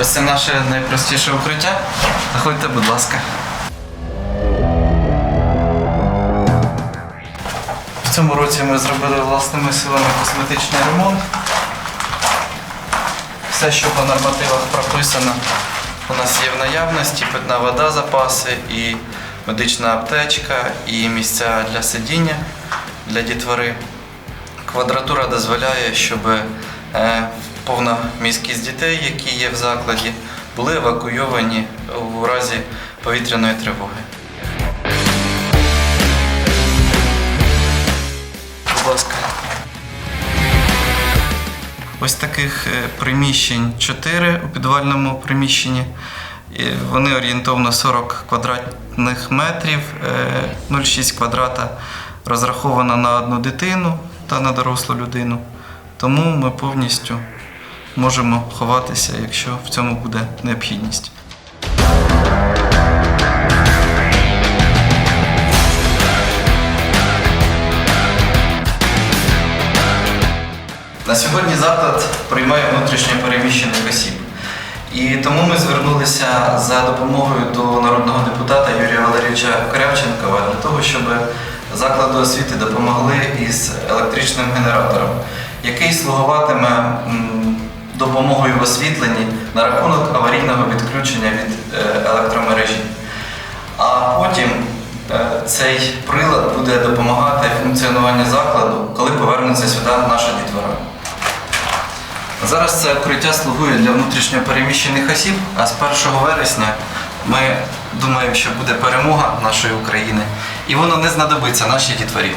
Ось це наше найпростіше укриття. Заходьте, будь ласка. В цьому році ми зробили власними силами косметичний ремонт. Все, що по нормативах прописано, у нас є в наявності питна вода, запаси, і медична аптечка, і місця для сидіння для дітвори. Квадратура дозволяє, щоб е, повна міськість дітей, які є в закладі, були евакуйовані у разі повітряної тривоги. Будь ласка. Ось таких е, приміщень 4 у підвальному приміщенні. Вони орієнтовно 40 квадратних метрів, е, 0,6 квадрата розраховано на одну дитину та на дорослу людину. Тому ми повністю можемо ховатися, якщо в цьому буде необхідність. На сьогодні заклад приймає внутрішньо переміщених осіб. І тому ми звернулися за допомогою до народного депутата Юрія Валерійовича Корявченкова для того, щоб закладу освіти допомогли із електричним генератором, який слугуватиме допомогою в освітленні на рахунок аварійного відключення від е, електромережі. А потім е, цей прилад буде допомагати функціонуванню закладу, коли повернеться сюди наша дітвора. Зараз це укриття слугує для внутрішньопереміщених осіб, а з 1 вересня ми думаємо, що буде перемога нашої України, і воно не знадобиться нашій дітворі.